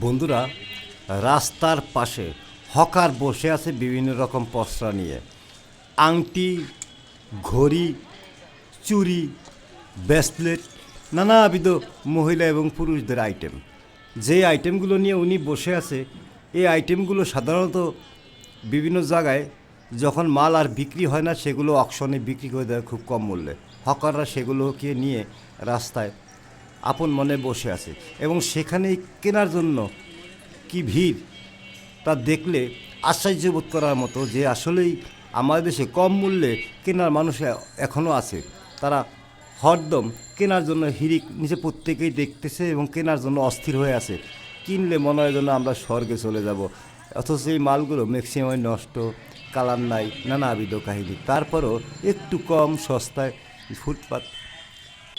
বন্ধুরা, রাস্তার পাশে হকার বসে আছে বিভিন্ন রকম পসরা নিয়ে। আংটি, ঘড়ি চুরি ব্রেসলেট, নানাবিধ মহিলা এবং পুরুষদের আইটেম। যে আইটেমগুলো নিয়ে উনি বসে আছে, এই আইটেমগুলো সাধারণত বিভিন্ন জায়গায় যখন মাল আর বিক্রি হয় না, সেগুলো অকশনে বিক্রি করে দেয় খুব কম মূল্যে। হকাররা সেগুলোকে নিয়ে রাস্তায় আপন মনে বসে আছে। এবং সেখানে কেনার জন্য কি ভিড় তা দেখলে আশ্চর্য বোধ করার মতো যে আসলেই আমাদের দেশে কম মূল্যে কেনার মানুষ এখনও আছে। তারা হরদম কেনার জন্য হিরিক নিচে প্রত্যেকেই দেখতেছে এবং কেনার জন্য অস্থির হয়ে আছে। কিনলে মনে হয় যেন আমরা স্বর্গে চলে যাব। অথচ এই মালগুলো ম্যাক্সিমাম নষ্ট কালার নাই, নানাবিধ কাহিনী। তারপরও একটু কম সস্তায় ফুটপাত।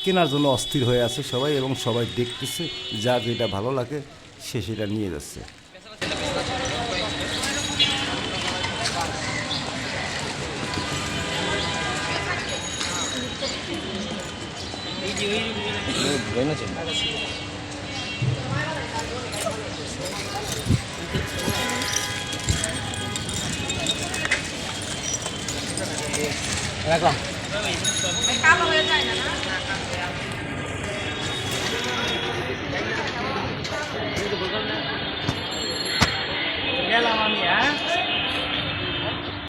কেনার জন্য অস্থির হয়ে আছে সবাই এবং সবাই দেখতেছে যার যেটা ভালো লাগে সে সেটা নিয়ে যাচ্ছে। রাখলাম। কালো হয়ে যায় না না গেলাম